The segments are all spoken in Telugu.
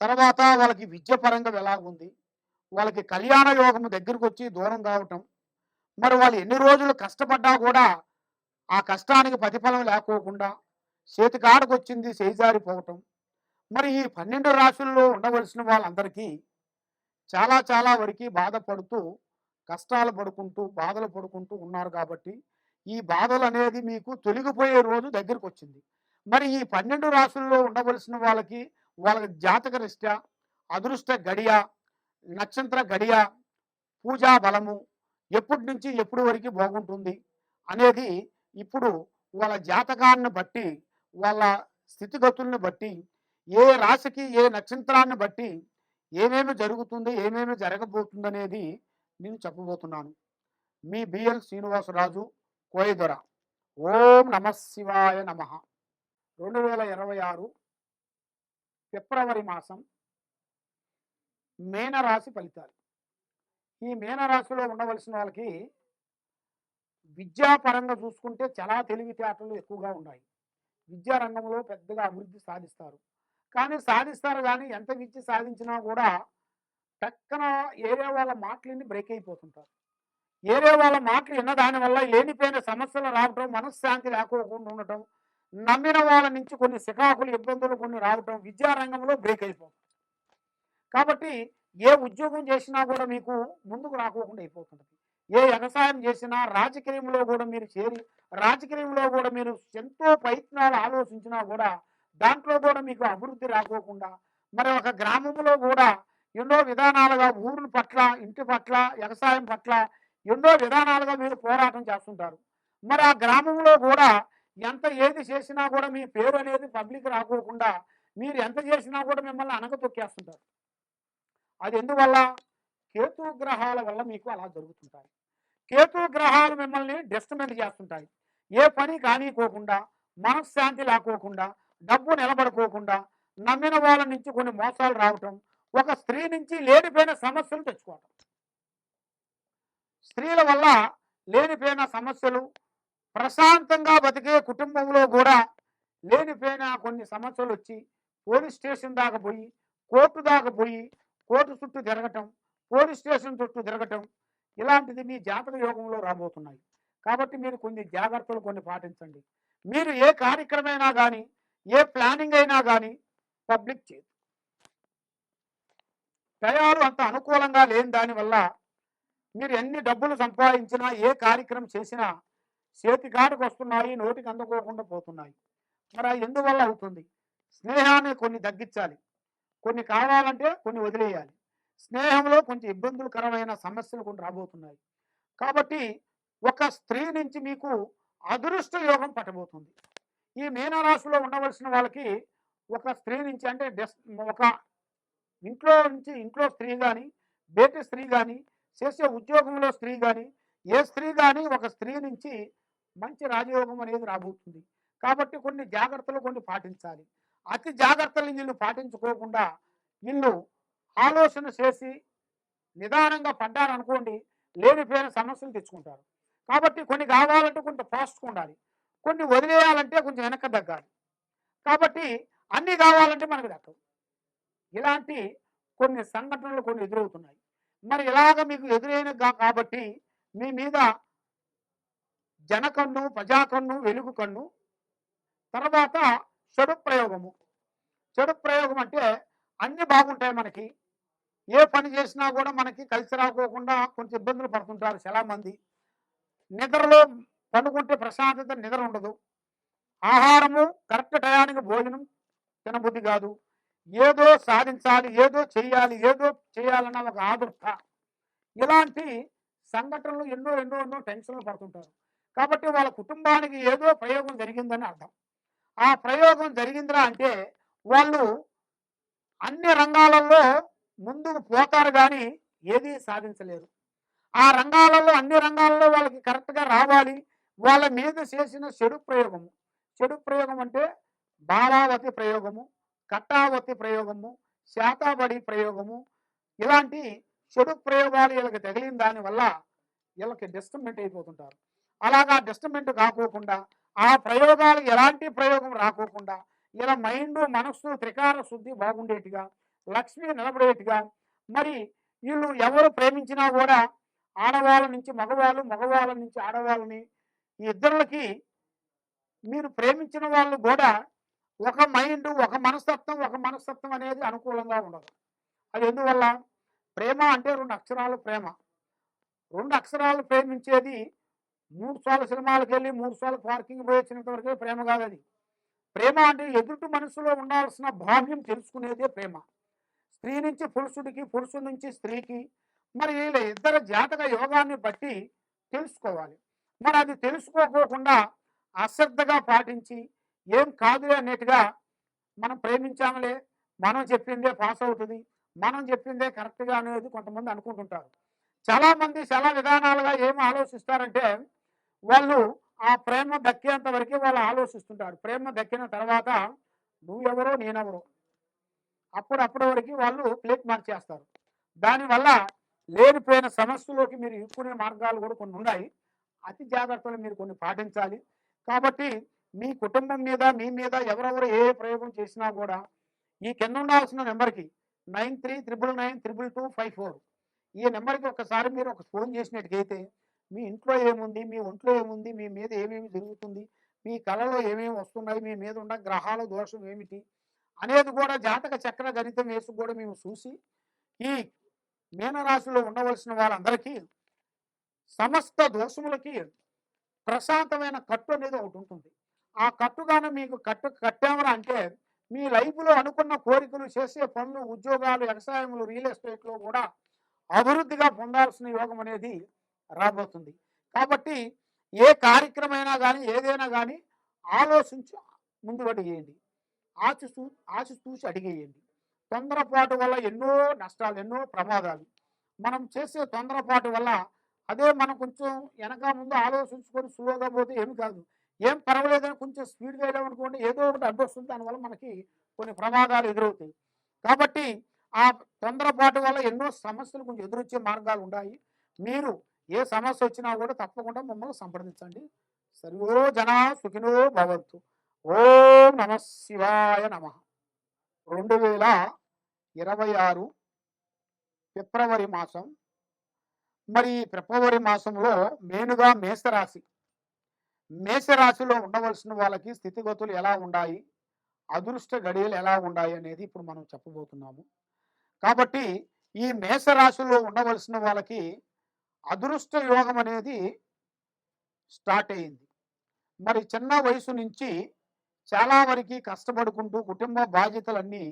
తర్వాత వాళ్ళకి విద్య పరంగా ఎలాగుంది? వాళ్ళకి కళ్యాణ యోగం దగ్గరకు వచ్చి దూరం కావటం. మరి వాళ్ళు ఎన్ని రోజులు కష్టపడ్డా కూడా ఆ కష్టానికి ప్రతిఫలం లేకోకుండా చేతికాడకు వచ్చింది చేజారిపోవటం. మరి ఈ పన్నెండు రాశుల్లో ఉండవలసిన వాళ్ళందరికీ చాలా చాలా వరకు బాధపడుతూ కష్టాలు పడుకుంటూ బాధలు పడుకుంటూ ఉన్నారు కాబట్టి ఈ బాధలు అనేది మీకు తొలగిపోయే రోజు దగ్గరకు వచ్చింది మరి ఈ పన్నెండు రాశుల్లో ఉండవలసిన వాళ్ళకి వాళ్ళ జాతక రీత్యా అదృష్ట గడియ నక్షత్ర గడియ పూజా బలము ఎప్పటి నుంచి ఎప్పుడు వరకు బాగుంటుంది అనేది ఇప్పుడు వాళ్ళ జాతకాన్ని బట్టి వాళ్ళ స్థితిగతుల్ని బట్టి ఏ రాశికి ఏ నక్షత్రాన్ని బట్టి ఏమేమి జరుగుతుంది ఏమేమి జరగబోతుంది అనేది నేను చెప్పబోతున్నాను. మీ బిఎల్ శ్రీనివాసరాజు కోయదొర. ఓం నమ శివాయ నమ. రెండు వేల ఇరవై ఆరు ఫిబ్రవరి మాసం మేనరాశి ఫలితాలు. ఈ మేనరాశిలో ఉండవలసిన వాళ్ళకి విద్యాపరంగా చూసుకుంటే చాలా తెలివితేటలు ఎక్కువగా ఉన్నాయి. విద్యా రంగంలో పెద్దగా అభివృద్ధి సాధిస్తారు. కానీ సాధిస్తారు కానీ ఎంత విద్య సాధించినా కూడా పక్కన ఏరే వాళ్ళ మాటలన్నీ బ్రేక్ అయిపోతుంటారు. ఏరే వాళ్ళ మాటలు విన్న దానివల్ల లేనిపోయిన సమస్యలు రావటం మనశ్శాంతి లేకోకుండా ఉండటం నమ్మిన వాళ్ళ నుంచి కొన్ని సికాకులు ఇబ్బందులు కొన్ని రావటం విద్యారంగంలో బ్రేక్ అయిపోతుంది. కాబట్టి ఏ ఉద్యోగం చేసినా కూడా మీకు ముందుకు రాకోకుండా అయిపోతుంది. ఏ వ్యవసాయం చేసినా రాజకీయంలో కూడా మీరు చేరి రాజకీయంలో కూడా మీరు ఎంతో ప్రయత్నాలు ఆలోచించినా కూడా దాంట్లో కూడా మీకు అభివృద్ధి రాకోకుండా మరి ఒక గ్రామంలో కూడా ఎన్నో విధానాలుగా ఊరు పట్ల ఇంటి పట్ల వ్యవసాయం పట్ల ఎన్నో విధానాలుగా మీరు పోరాటం చేస్తుంటారు. మరి ఆ గ్రామంలో కూడా ఎంత ఏది చేసినా కూడా మీ పేరు అనేది పబ్లిక్ రాకోకుండా మీరు ఎంత చేసినా కూడా మిమ్మల్ని అనగతొక్కేస్తుంటారు అది ఎందువల్ల? కేతు గ్రహాల వల్ల మీకు అలా జరుగుతుంటాయి. కేతు గ్రహాలు మిమ్మల్ని డిస్టమెంట్ చేస్తుంటాయి. ఏ పని కానీకోకుండా మనశ్శాంతి లేకోకుండా డబ్బు నిలబడుకోకుండా నమ్మిన వాళ్ళ నుంచి కొన్ని మోసాలు రావటం ఒక స్త్రీ నుంచి లేనిపోయిన సమస్యలు తెచ్చుకోవటం. స్త్రీల వల్ల లేనిపోయిన సమస్యలు ప్రశాంతంగా బతికే కుటుంబంలో కూడా లేనిపోయిన కొన్ని సమస్యలు వచ్చి పోలీస్ స్టేషన్ దాకా పోయి కోర్టు దాకా పోయి కోర్టు చుట్టూ తిరగటం పోలీస్ స్టేషన్ చుట్టూ తిరగటం ఇలాంటిది మీ జాతక యోగంలో రాబోతున్నాయి. కాబట్టి మీరు కొన్ని జాగ్రత్తలు కొన్ని పాటించండి. మీరు ఏ కార్యక్రమైనా కానీ ఏ ప్లానింగ్ అయినా కానీ పబ్లిక్ చేయదు తయారు అంత అనుకూలంగా లేని దానివల్ల మీరు ఎన్ని డబ్బులు సంపాదించినా ఏ కార్యక్రమం చేసినా చేతికాడికి వస్తున్నాయి నోటికి అందుకోకుండా పోతున్నాయి. మరి అది ఎందువల్ల అవుతుంది? స్నేహాన్ని కొన్ని తగ్గించాలి. కొన్ని కావాలంటే కొన్ని వదిలేయాలి. స్నేహంలో కొంచెం ఇబ్బందులకరమైన సమస్యలు కొన్ని రాబోతున్నాయి. కాబట్టి ఒక స్త్రీ నుంచి మీకు అదృష్ట యోగం పట్టబోతుంది. ఈ మీనరాశిలో ఉండవలసిన వాళ్ళకి ఒక స్త్రీ నుంచి అంటే డెస్ ఒక ఇంట్లో నుంచి ఇంట్లో స్త్రీ కానీ బయట స్త్రీ కానీ చేసే ఉద్యోగంలో స్త్రీ కానీ ఏ స్త్రీ కానీ ఒక స్త్రీ నుంచి మంచి రాజయోగం అనేది రాబోతుంది. కాబట్టి కొన్ని జాగ్రత్తలు కొన్ని పాటించాలి. అతి జాగ్రత్తలు వీళ్ళు పాటించుకోకుండా వీళ్ళు ఆలోచన చేసి నిదానంగా పడ్డారనుకోండి లేనిపోయిన సమస్యలు తెచ్చుకుంటారు. కాబట్టి కొన్ని కావాలంటే కొంత ఫాస్ట్గా ఉండాలి. కొన్ని వదిలేయాలంటే కొంచెం వెనక తగ్గాలి. కాబట్టి అన్నీ కావాలంటే మనకు దక్కవు ఇలాంటి కొన్ని సంఘటనలు కొన్ని ఎదురవుతున్నాయి. మరి ఇలాగ మీకు ఎదురైన కాబట్టి మీ మీద జనకన్ను ప్రజాకన్ను వెలుగు కన్ను తర్వాత చెడు ప్రయోగము చెడు ప్రయోగం అంటే అన్నీ బాగుంటాయి మనకి. ఏ పని చేసినా కూడా మనకి కలిసి రాకోకుండా కొంచెం ఇబ్బందులు పడుతుంటారు చాలామంది. నిద్రలో పండుకుంటే ప్రశాంతత నిద్ర ఉండదు. ఆహారము కరెక్ట్ టయానికి భోజనం తినబుద్ధి కాదు. ఏదో సాధించాలి ఏదో చేయాలి ఏదో చేయాలన్న ఒక ఆదుర్త. ఇలాంటి సంఘటనలు ఎన్నో ఎన్నో ఎన్నో టెన్షన్లు పడుతుంటారు. కాబట్టి వాళ్ళ కుటుంబానికి ఏదో ప్రయోగం జరిగిందని అర్థం. ఆ ప్రయోగం జరిగిందిరా అంటే వాళ్ళు అన్ని రంగాలలో ముందుకు పోతారు కానీ ఏది సాధించలేరు. ఆ రంగాలలో అన్ని రంగాలలో వాళ్ళకి కరెక్ట్గా రావాలి. వాళ్ళ మీద చేసిన చెడు ప్రయోగము. చెడు ప్రయోగం అంటే బాలావతి ప్రయోగము కట్టావతి ప్రయోగము శాతాబడి ప్రయోగము. ఇలాంటి చెడు ప్రయోగాలు వీళ్ళకి తగిలిన దానివల్ల వీళ్ళకి డిస్టర్మెంట్ అయిపోతుంటారు. అలాగా డిస్టర్బెంట్ కాకోకుండా ఆ ప్రయోగాలు ఎలాంటి ప్రయోగం రాకోకుండా ఇలా మైండ్ మనస్సు త్రికార శుద్ధి బాగుండేట్టుగా లక్ష్మి నిలబడేట్టుగా మరి వీళ్ళు ఎవరు ప్రేమించినా కూడా ఆడవాళ్ళ నుంచి మగవాళ్ళు మగవాళ్ళ నుంచి ఆడవాళ్ళని ఈ ఇద్దరులకి మీరు ప్రేమించిన వాళ్ళు కూడా ఒక మైండ్ ఒక మనస్తత్వం ఒక మనస్తత్వం అనేది అనుకూలంగా ఉండదు. అది ఎందువల్ల? ప్రేమ అంటే రెండు అక్షరాలు ప్రేమ. రెండు అక్షరాలు ప్రేమించేది మూడు సార్లు సినిమాలకు వెళ్ళి మూడు సార్లు పార్కింగ్ పోయి వచ్చినంత వరకే ప్రేమ కాదు అది ప్రేమ అంటే ఎదుటి మనసులో ఉండాల్సిన భావ్యం తెలుసుకునేదే ప్రేమ. స్త్రీ నుంచి పురుషుడికి పురుషుడి నుంచి స్త్రీకి మరి వీళ్ళ ఇద్దరు జాతక యోగాన్ని బట్టి తెలుసుకోవాలి. మరి అది తెలుసుకోకోకుండా అశ్రద్ధగా పాటించి ఏం కాదులే అన్నట్టుగా మనం ప్రేమించాములే మనం చెప్పిందే పాస్ అవుతుంది మనం చెప్పిందే కరెక్ట్గా అనేది కొంతమంది అనుకుంటుంటారు. చాలామంది చాలా విధానాలుగా ఏం ఆలోచిస్తారంటే వాళ్ళు ఆ ప్రేమ దక్కేంత వరకే వాళ్ళు ఆలోచిస్తుంటారు. ప్రేమ దక్కిన తర్వాత నువ్వెవరో నేనెవరో. అప్పుడు అప్పటి వరకు వాళ్ళు ప్లేట్ మార్చేస్తారు దానివల్ల లేనిపోయిన సమస్యలోకి మీరు ఇక్కునే మార్గాలు కూడా కొన్ని ఉన్నాయి. అతి జాగ్రత్తలు మీరు కొన్ని పాటించాలి. కాబట్టి మీ కుటుంబం మీద మీ మీద ఎవరెవరు ఏ ప్రయోగం చేసినా కూడా ఈ కింద ఉండాల్సిన నెంబర్కి nine three triple nine triple two five four ఈ నెంబర్కి ఒకసారి మీరు ఒక ఫోన్ చేసినట్టుకైతే మీ ఇంట్లో ఏముంది? మీ ఒంట్లో ఏముంది? మీ మీద ఏమేమి జరుగుతుంది మీ కళలో ఏమేమి వస్తున్నాయి? మీ మీద ఉన్న గ్రహాల దోషం ఏమిటి? అనేది కూడా జాతక చక్ర గణితం వేసి కూడా మేము చూసి ఈ మీనరాశిలో ఉండవలసిన వాళ్ళందరికీ సమస్త దోషములకి ప్రశాంతమైన కట్టు అనేది ఒకటి ఉంటుంది. ఆ కట్టుగానే మీకు కట్టు కట్టామని అంటే మీ లైఫ్లో అనుకున్న కోరికలు చేసే పనులు ఉద్యోగాలు వ్యవసాయములు రియల్ ఎస్టేట్లో కూడా అభివృద్ధిగా పొందాల్సిన యోగం అనేది రాబోతుంది. కాబట్టి ఏ కార్యక్రమైనా కానీ ఏదైనా కానీ ఆలోచించి ముందు అడిగేయండి ఆచి చూ ఆచి చూసి అడిగేయండి తొందరపాటు వల్ల ఎన్నో నష్టాలు ఎన్నో ప్రమాదాలు. మనం చేసే తొందరపాటు వల్ల అదే మనం కొంచెం వెనక ముందు ఆలోచించుకొని స్లోగా పోతే ఏమి కాదు. ఏం పర్వాలేదని కొంచెం స్పీడ్గా వెళ్ళామనుకోండి ఏదో ఒకటి అడ్డొస్తుంది దానివల్ల మనకి కొన్ని ప్రమాదాలు ఎదురవుతాయి. కాబట్టి ఆ తొందరపాటు వల్ల ఎన్నో సమస్యలు కొంచెం ఎదురొచ్చే మార్గాలు ఉన్నాయి. మీరు ఏ సమస్య వచ్చినా కూడా తప్పకుండా మమ్మల్ని సంప్రదించండి. సర్వో జనా సుఖినో భవంతు. ఓం నమ శివాయ నమ. రెండు వేల ఇరవై ఆరు ఫిబ్రవరి మాసం. మరి ఫిబ్రవరి మాసంలో మేనుగా మేషరాశి. మేషరాశిలో ఉండవలసిన వాళ్ళకి స్థితిగతులు ఎలా ఉన్నాయి అదృష్ట గడియలు ఎలా ఉన్నాయి అనేది ఇప్పుడు మనం చెప్పబోతున్నాము. కాబట్టి ఈ మేషరాశిలో ఉండవలసిన వాళ్ళకి అదృష్ట యోగం అనేది స్టార్ట్ అయింది. మరి చిన్న వయసు నుంచి చాలా వరకు కష్టపడుకుంటూ కుటుంబ బాధ్యతలన్నీ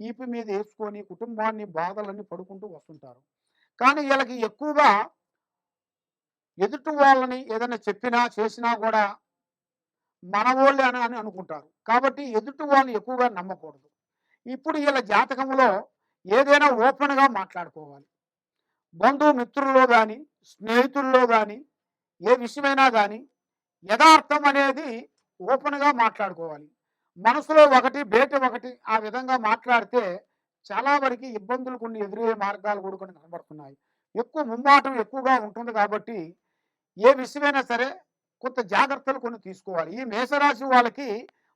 ఈపి మీద వేసుకొని కుటుంబాన్ని బాధలన్నీ పడుకుంటూ వస్తుంటారు. కానీ వీళ్ళకి ఎక్కువగా ఎదుటి వాళ్ళని ఏదైనా చెప్పినా చేసినా కూడా మన అని అని అనుకుంటారు. కాబట్టి ఎదుటి వాళ్ళని ఎక్కువగా నమ్మకూడదు. ఇప్పుడు వీళ్ళ జాతకంలో ఏదైనా ఓపెన్గా మాట్లాడుకోవాలి. బంధుమిత్రుల్లో కానీ స్నేహితుల్లో కానీ ఏ విషయమైనా కానీ యథార్థం అనేది ఓపెన్గా మాట్లాడుకోవాలి. మనసులో ఒకటి బయట ఒకటి ఆ విధంగా మాట్లాడితే చాలా వరకు ఇబ్బందులు కొన్ని ఎదురయ్యే మార్గాలు కూడా కొన్ని కనబడుతున్నాయి. ఎక్కువ ముమ్మాటం ఎక్కువగా ఉంటుంది కాబట్టి ఏ విషయమైనా సరే కొంత జాగ్రత్తలు కొన్ని తీసుకోవాలి. ఈ మేషరాశి వాళ్ళకి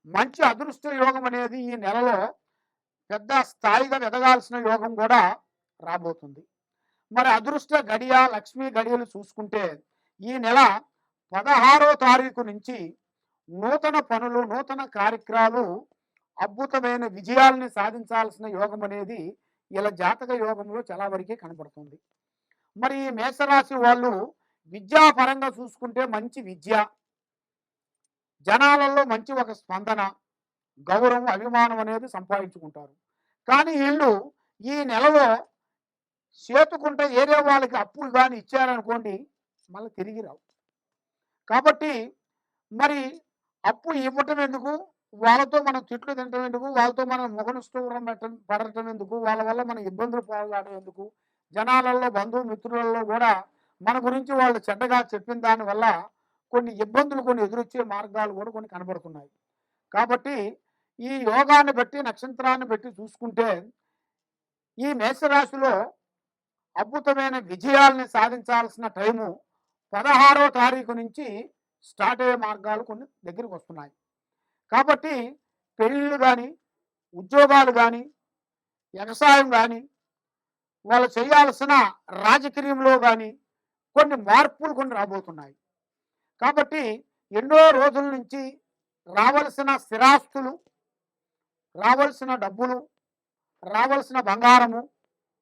మంచి అదృష్ట యోగం అనేది ఈ నెలలో పెద్ద స్థాయిగా ఎదగాల్సిన యోగం కూడా రాబోతుంది. మరి అదృష్ట గడియ లక్ష్మీ గడియలు చూసుకుంటే ఈ నెల పదహారో తారీఖు నుంచి నూతన పనులు నూతన కార్యక్రమాలు అద్భుతమైన విజయాల్ని సాధించాల్సిన యోగం అనేది ఇలా జాతక యోగంలో చాలా వరకే కనబడుతుంది. మరి ఈ మేషరాశి వాళ్ళు విద్యాపరంగా చూసుకుంటే మంచి విద్య జనాలలో మంచి ఒక స్పందన గౌరవం అభిమానం అనేది సంపాదించుకుంటారు. కానీ వీళ్ళు ఈ నెలలో చేతుకుంటే ఏరియా వాళ్ళకి అప్పులు కానీ ఇచ్చారనుకోండి మళ్ళీ తిరిగి రావు. కాబట్టి మరి అప్పు ఇవ్వటం ఎందుకు? వాళ్ళతో మనం తిట్లు తినటం ఎందుకు? వాళ్ళతో మనం ముఖనిష్టూరం పెట్ట పడటం ఎందుకు? వాళ్ళ వల్ల మనం ఇబ్బందులు పోరాడటం ఎందుకు? జనాలలో బంధుమిత్రులలో కూడా మన గురించి వాళ్ళు చెడ్డగా చెప్పిన దాని వల్ల కొన్ని ఇబ్బందులు కొన్ని ఎదురొచ్చే మార్గాలు కూడా కొన్ని కనబడుతున్నాయి. కాబట్టి ఈ యోగాన్ని బట్టి నక్షత్రాన్ని బట్టి చూసుకుంటే ఈ మేషరాశిలో అద్భుతమైన విజయాల్ని సాధించాల్సిన టైము పదహారో తారీఖు నుంచి స్టార్ట్ అయ్యే మార్గాలు కొన్ని దగ్గరికి వస్తున్నాయి. కాబట్టి పెళ్ళిళ్ళు కానీ ఉద్యోగాలు కానీ వ్యవసాయం కానీ వాళ్ళు చేయాల్సిన రాజకీయంలో కానీ కొన్ని మార్పులు కొన్ని రాబోతున్నాయి. కాబట్టి ఎన్నో రోజుల నుంచి రావలసిన స్థిరాస్తులు రావలసిన డబ్బులు రావలసిన బంగారము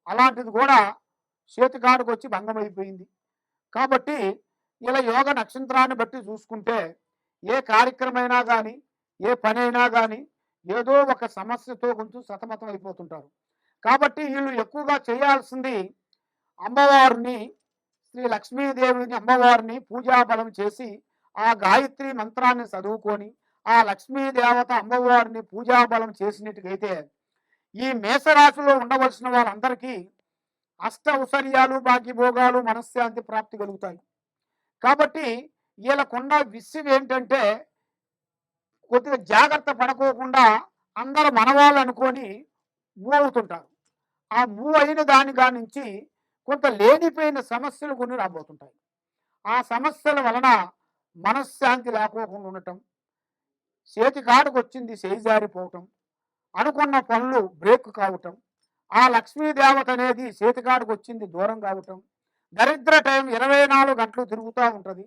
అలాంటిది కూడా చేతికాడుకు వచ్చి భంగమైపోయింది. కాబట్టి ఇలా యోగ నక్షత్రాన్ని బట్టి చూసుకుంటే ఏ కార్యక్రమైనా కానీ ఏ పనైనా కానీ ఏదో ఒక సమస్యతో కొంచెం సతమతం అయిపోతుంటారు కాబట్టి వీళ్ళు ఎక్కువగా చేయాల్సింది అమ్మవారిని శ్రీ లక్ష్మీదేవిని అమ్మవారిని పూజాబలం చేసి ఆ గాయత్రి మంత్రాన్ని చదువుకొని ఆ లక్ష్మీ దేవత అమ్మవారిని పూజాబలం చేసినట్టుగైతే ఈ మేషరాశిలో ఉండవలసిన వాళ్ళందరికీ అష్ట ఔశ్వర్యాలు భోగాలు మనశ్శాంతి ప్రాప్తి కలుగుతాయి. కాబట్టి వీళ్ళకున్న విషయం ఏంటంటే కొద్దిగా జాగ్రత్త పడుకోకుండా అందరూ మనవాళ్ళు అనుకొని మూవ్ అవుతుంటారు ఆ మూవ్ అయిన దాని నుంచి కొంత లేనిపోయిన సమస్యలు కొన్ని రాబోతుంటాయి. ఆ సమస్యల వలన మనశ్శాంతి లేకోకుండా ఉండటం చేతి కాడుకు వచ్చింది చేయిజారిపోవటం అనుకున్న పనులు బ్రేక్ కావటం ఆ లక్ష్మీదేవత అనేది చేతికాడుకు వచ్చింది దూరం కావటం. దరిద్ర టైం ఇరవై నాలుగు గంటలు తిరుగుతూ ఉంటుంది.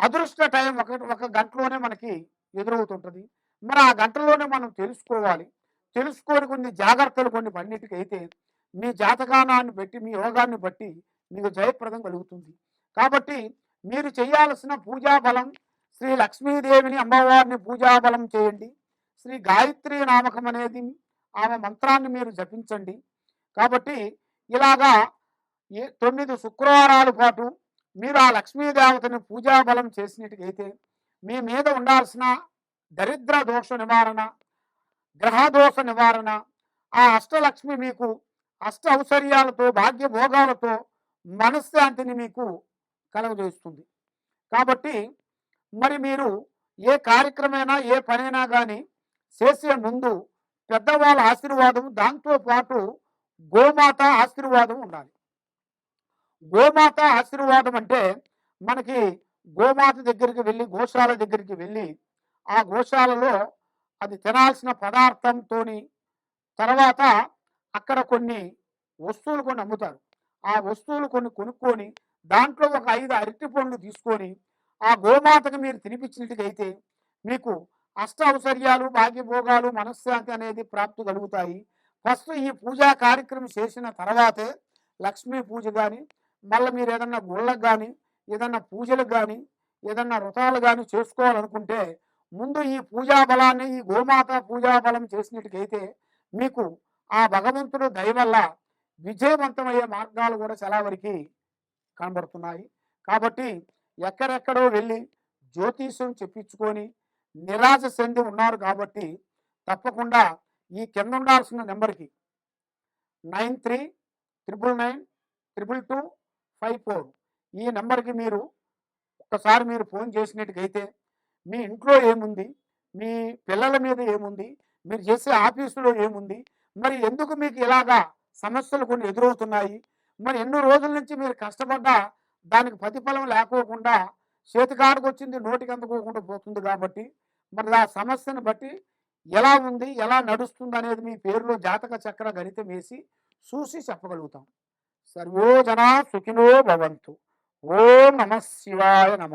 అదృష్ట టైం ఒక ఒక గంటలోనే మనకి ఎదురవుతుంటుంది. మరి ఆ గంటలోనే మనం తెలుసుకోవాలి. తెలుసుకొని కొన్ని జాగ్రత్తలు కొన్ని పన్నిటికైతే మీ జాతకానాన్ని బట్టి మీ యోగాన్ని బట్టి మీకు జయప్రదం కలుగుతుంది. కాబట్టి మీరు చేయాల్సిన పూజాబలం శ్రీ లక్ష్మీదేవిని అమ్మవారిని పూజాబలం చేయండి. శ్రీ గాయత్రి నామకం అనేది ఆమె మంత్రాన్ని మీరు జపించండి. కాబట్టి ఇలాగా ఏ తొమ్మిది శుక్రవారాల పాటు మీరు ఆ లక్ష్మీదేవతని పూజాబలం చేసినట్టుకైతే మీ మీద ఉండాల్సిన దరిద్ర దోష నివారణ గ్రహదోష నివారణ ఆ అష్టలక్ష్మి మీకు అష్ట ఔశ్వర్యాలతో భాగ్యభోగాలతో మనశ్శాంతిని మీకు కలుగజేస్తుంది. కాబట్టి మరి మీరు ఏ కార్యక్రమైనా ఏ పనైనా కానీ చేసే ముందు పెద్దవాళ్ళ ఆశీర్వాదం దాంతో పాటు గోమాత ఆశీర్వాదం ఉండాలి. గోమాత ఆశీర్వాదం అంటే మనకి గోమాత దగ్గరికి వెళ్ళి గోశాల దగ్గరికి వెళ్ళి ఆ గోశాలలో అది తినాల్సిన పదార్థంతో తర్వాత అక్కడ కొన్ని వస్తువులు కొన్ని అమ్ముతారు. ఆ వస్తువులు కొన్ని కొనుక్కొని దాంట్లో ఒక ఐదు అరటి పండ్లు తీసుకొని ఆ గోమాతకు మీరు తినిపించినట్టుగైతే మీకు అష్ట ఔశ్వర్యాలు భాగ్యభోగాలు మనశ్శాంతి అనేది ప్రాప్తి కలుగుతాయి. ఫస్ట్ ఈ పూజా కార్యక్రమం చేసిన తర్వాతే లక్ష్మీ పూజ కానీ మళ్ళీ మీరు ఏదన్నా గుళ్ళకు కానీ ఏదన్నా పూజలకు కానీ ఏదన్నా వ్రతాలు కానీ చేసుకోవాలనుకుంటే ముందు ఈ పూజా బలాన్ని ఈ గోమాత పూజా బలం చేసినట్టుకైతే మీకు ఆ భగవంతుడు దయవల్ల విజయవంతమయ్యే మార్గాలు కూడా చాలా వరకు కనబడుతున్నాయి. కాబట్టి ఎక్కడెక్కడో వెళ్ళి జ్యోతిష్యం చెప్పించుకొని నిరాశ చెంది ఉన్నారు కాబట్టి తప్పకుండా ఈ కింద ఉండాల్సిన నెంబర్కి nine three triple nine triple two five four ఈ నెంబర్కి మీరు ఒక్కసారి మీరు ఫోన్ చేసినట్టుకైతే మీ ఇంట్లో ఏముంది? మీ పిల్లల మీద ఏముంది? మీరు చేసే ఆఫీసులో ఏముంది? మరి ఎందుకు మీకు ఇలాగా సమస్యలు కొన్ని ఎదురవుతున్నాయి? మరి ఎన్నో రోజుల నుంచి మీరు కష్టపడ్డా దానికి ప్రతిఫలం లేకోకుండా చేతికాడికి వచ్చింది నోటికి అందుకోకుండా పోతుంది కాబట్టి మరి ఆ సమస్యను బట్టి ఎలా ఉంది ఎలా నడుస్తుంది అనేది మీ పేరులో జాతక చక్ర గణితం వేసి చూసి చెప్పగలుగుతాం. సర్వో జనా సుఖినో భవంతు. ఓం నమ శివాయ నమ.